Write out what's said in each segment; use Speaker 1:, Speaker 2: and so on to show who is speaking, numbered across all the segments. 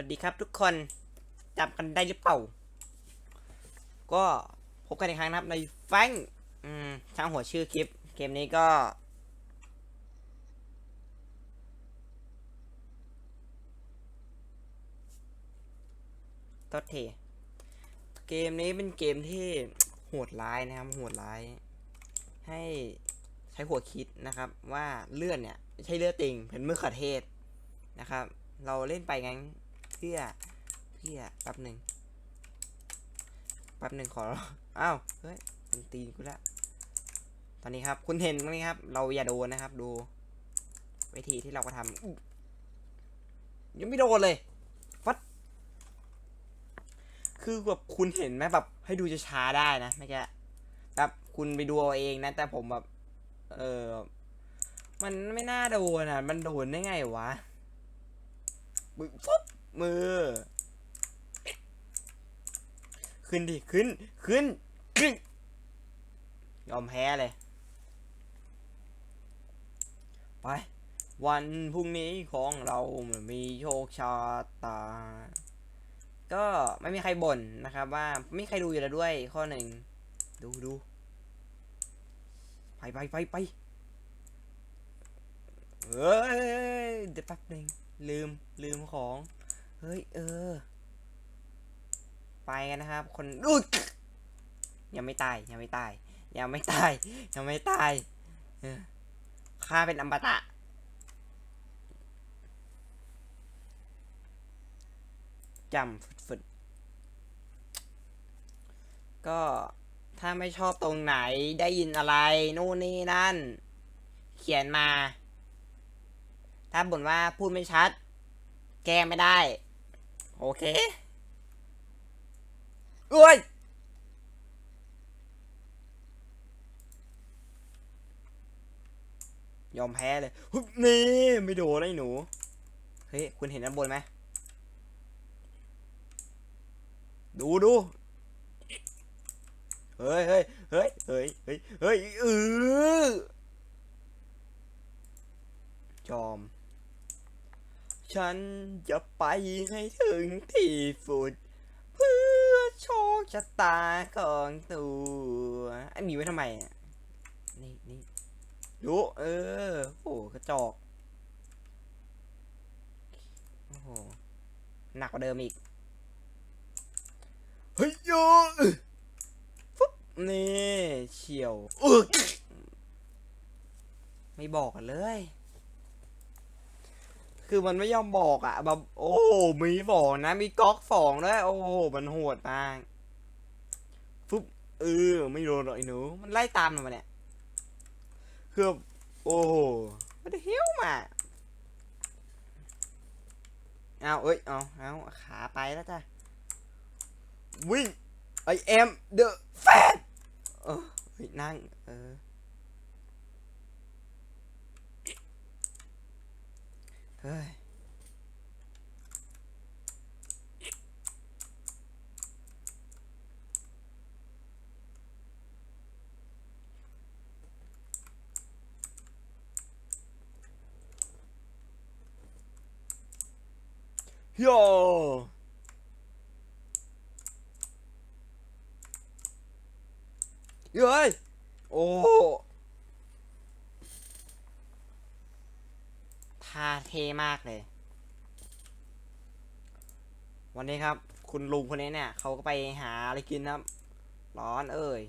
Speaker 1: วัสดีครับทุกคนจำกันได้หรือเปล่า ก็พบกันอีกครั้งนะครับในแฟงอืมช่างหัวชื่อคลิป เกมนี้ก็ ตดเท เกมนี้เป็นเกมที่โหดร้ายนะครับ โหดร้าย ให้ใช้หัวคิดนะครับ ว่าเลือดเนี่ยไม่ใช่เลือดติงเป็นมือขอเทศนะครับ เราเล่นไปงั้น เพื่อเพื่อแป๊บหนึ่งแป๊บหนึ่งขออ้าวเฮ้ยมันตีนกูละตอนนี้ครับ คุณเห็นไหมครับ เราอย่าโดนนะครับ ดู วิธีที่เราก็ทำยังไม่โดนเลยฟัดคือแบบคุณเห็นไหมแบบ ให้ดูจะช้าได้นะเมื่อกี้แบบคุณไปดูเอาเองนะ แต่ผมแบบ เออมันไม่น่าโดนอะ มันโดนได้ไงวะมือฟุบ มือ ขึ้นดิ ขึ้น ขึ้นขึ้นยอมแพ้เลย ไป วันพรุ่งนี้ของเรามันมีโชคชะตา ก็ไม่มีใครบ่นนะครับว่าไม่มีใครดูอยู่แล้วด้วยข้อหนึ่ง ดูดูไปไปไปไปเฮ้ยเดี๋ยวแป๊บหนึ่งลืมลืมของ เฮ้ย เออ ไปกันนะครับ คนอุ๊ยยังไม่ตาย ยังไม่ตาย ยังไม่ตาย ยังไม่ตายเออข้าเป็นอัมปตะจำฝุดๆก็ถ้าไม่ชอบตรงไหนได้ยินอะไร นู่นนี่นั่น เขียนมา ถ้าบ่นว่าพูดไม่ชัด แก้ไม่ได้ โอเคเอ้ยยอมแพ้เลยฮึบนี่ไม่โดนไอ้หนู เฮ้ย คุณเห็นด้านบนไหม ดูดู เฮ้ยเฮ้ยเฮ้ยเฮ้ยเฮ้ยเฮ้ยเออจอม ฉันจะไปให้ถึงที่สุด เพื่อโชคชะตาของตัวไอหมีไว้ทำไมนี่นี่ดูเออ โอ้กระจอกโอ้โหหนักกว่าเดิมอีก เฮ้ยโยฟุ๊บนี่เฉียวอึกไม่บอกกันเลย คือมันไม่ยอมบอกอะแบบโอ้มีบอกนะ มีก๊อกสองด้วยโอ้โหมันโหดมากฟุบเออไม่โดนหรอกไอ้หนู มันไล่ตามมันมาเนี่ยคือโอ้โหม่ได้เหี้ยวมาเอาเอ้ยเอาเอาขาไปแล้วจ้ะวิ่ง I am the fan เออเฮ้ยนั่งเออ เฮ้ยโยเฮ้ย โอ้ ท่าเท่มากเลย วันนี้ครับ คุณลุงคนนี้เนี่ยเขาก็ไปหาอะไรกินครับ ร้อนเอ้ย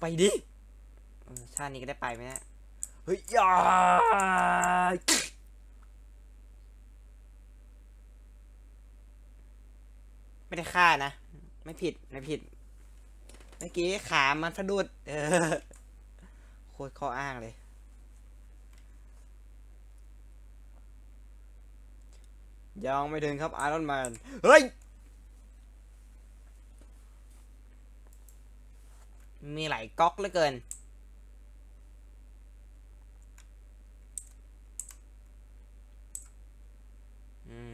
Speaker 1: ไปดิชาตินี้ก็ได้ไปไหมเนี่ยเฮ้ยยาไม่ได้ฆ่านะ ไม่ผิด ไม่ผิด เมื่อกี้ขามันสะดุด เออ ตรข้ออ้างเลย ยังไม่ถึงครับไอรอนแมน เฮ้ย มีหลายก๊อกเหลือเกินอืม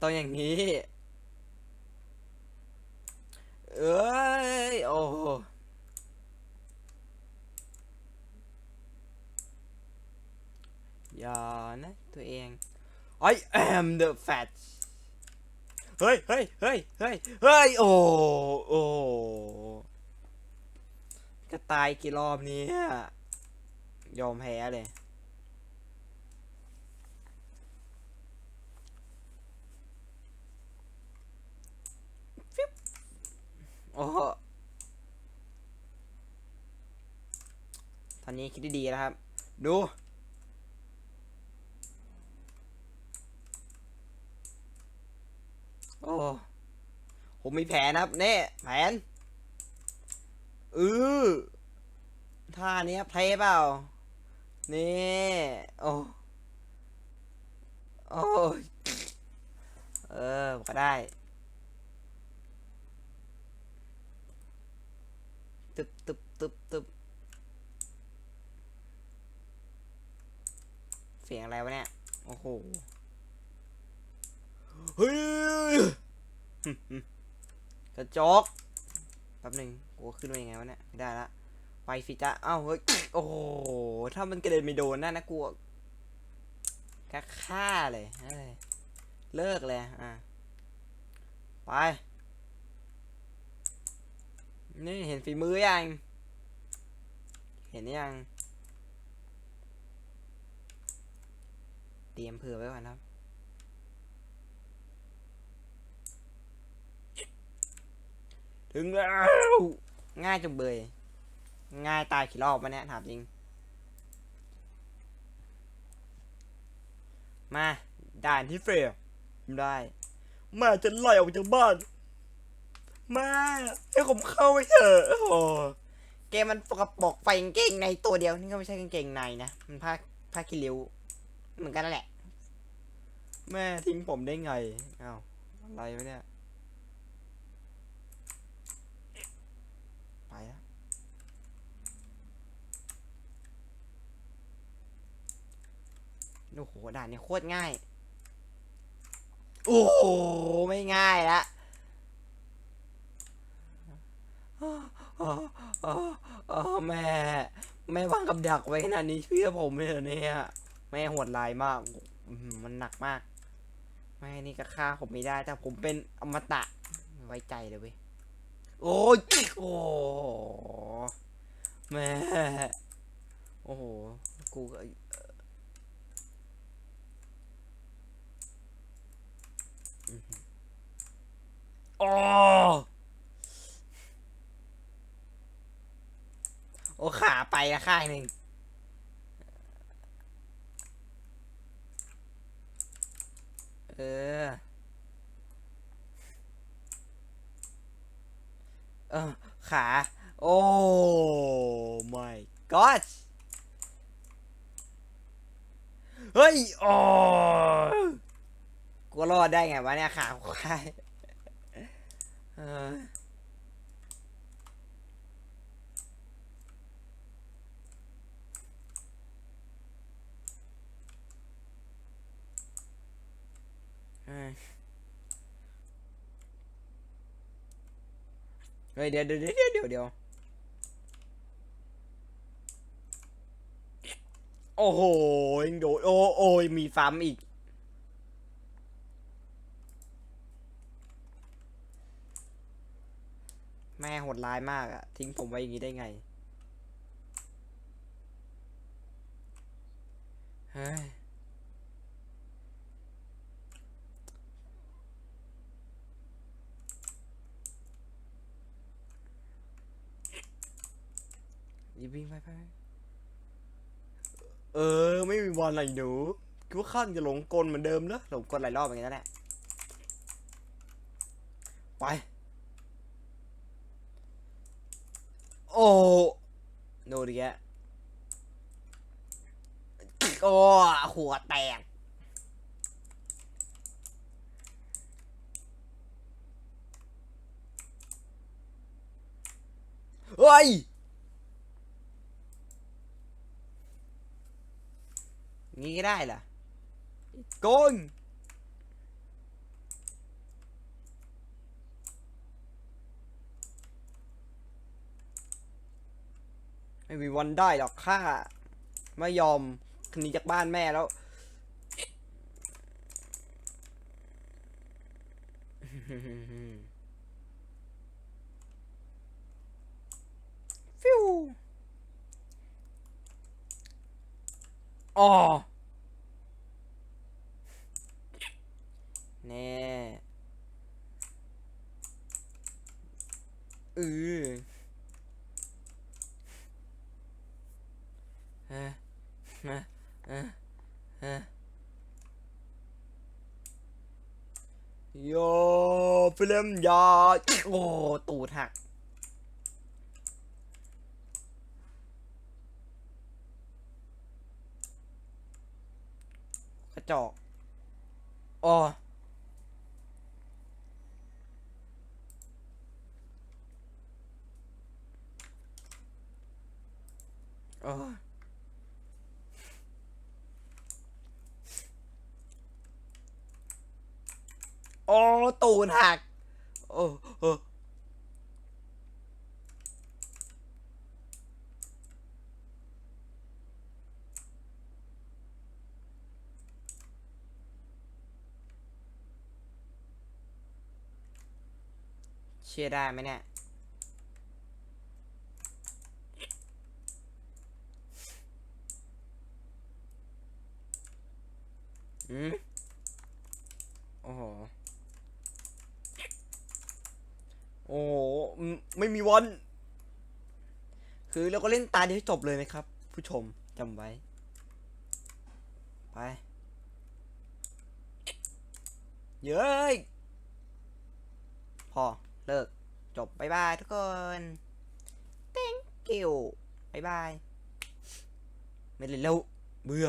Speaker 1: ต้องอย่างนี้ เอ้ย โอ้โห อย่า นะ ตัวเอง I am the fat เฮ้ยเฮ้ยเฮ้ยเฮ้ยเฮ้ยโอ้โอ้จะตายกี่รอบเนี้ยอมแพ้เลยฟิบโอ้โหตอนนี้คิดดีๆนะครับ ดู โอ้ผมมีแผนครับเน่แผนเออท่านี้เพลย์เปล่า นี่โอ้โอ้เออก็ได้ตึบตึบตึบตึบเสียงอะไรวะเนี่ย โอ้โห เฮ้ยกระจกแป๊บหนึ่งกูขึ้นมายังไงวะเนี่ยไม่ได้ละไปฟิจ้าเอ้าเฮ้ยโอ้โหถ้ามันกระเด็นไม่โดนนั่นนะกูกะฆ่าเลยเอ้ยเลิกเลยอะไปนี่เห็นฝีมือยังเห็นยังเตรียมเผื่อไว้ก่อนครับ ถึงแล้ว ง่ายจังเบย ง่ายตายกี่รอบมาเนี่ยถามจริง มาด่านที่เฟลได้แม่จะไล่ออกจากบ้านแม่ให้ผมเข้าไปเถอะโอ้โหเกมมันปกปรกไฟกางเกงในตัวเดียวนี่ก็ไม่ใช่กางเกงในนะมันผ้าผ้าคีริ้วเหมือนกันนั่นแหละ แม่ทิ้งผมได้ไงอ้าวอะไรวะเนี่ย ไปแล้ว โอ้โหด่านนี้โคตรง่าย โอ้โหไม่ง่ายละอ้ออ้ออ้แม่ แม่วางกับดักไว้ขนาดนี้เชื่อผมเลยเนี่ยแม่โหดร้ายมากมันหนักมากแม่นี่ก็ฆ่าผมไม่ได้ แต่ผมเป็นอมตะไว้ใจเลยเว้ยโอ้ยโอ้แม่โอ้โหกูก็อื้อหือ โอ้โอ้ขาไปละข้างหนึ่งเออ เออ ขา โอ้ my god เฮ้ยโอ้กูรอดได้ไงวะเนี่ยขาควายเออเออ เฮ้ยเดี๋ยวเดี๋ยวเดี๋ยวเดี๋ยวเดี๋ยวโอ้โหยังโดดโอ้โอ้ยมีซ้ำอีก ม่โหดร้ายมากอะทิ้งผมไว้อย่างนี้ได้ไง เฮ้ยรีบวิ่งไปไปเออ ไม่มีบอลอะไรหนูคิดว่าข้าจะหลงกลเหมือนเดิมเนอะหลงกลหลายรอบอย่างนี้นแหละไป โอ้โนดิแกโอ้หัวแตก เฮ้ย งี้ก็ได้เหรอโกง ไม่มีวันได้หรอกข้าไม่ยอมหนีจากบ้านแม่แล้วฟิวอ๋อแน่เออฮะฮะฮะ ฮะโยฟิลมยาโอ้ตูดหักกระจอกอ๋อโอ้ โอ้ตูนหัก โอ้โอ้เชื่อได้ไหมเนี่ย อืมโอ้โห โอ้โหอืม ไม่มีวัน คือเราก็เล่นตาเดียวให้จบเลยนะครับ ผู้ชมจำไว้ ไป เย้ยพอ เลิก จบ บ๊ายบายทุกคน thank you บ๊ายบาย ไม่เล่นแล้วเบื่อ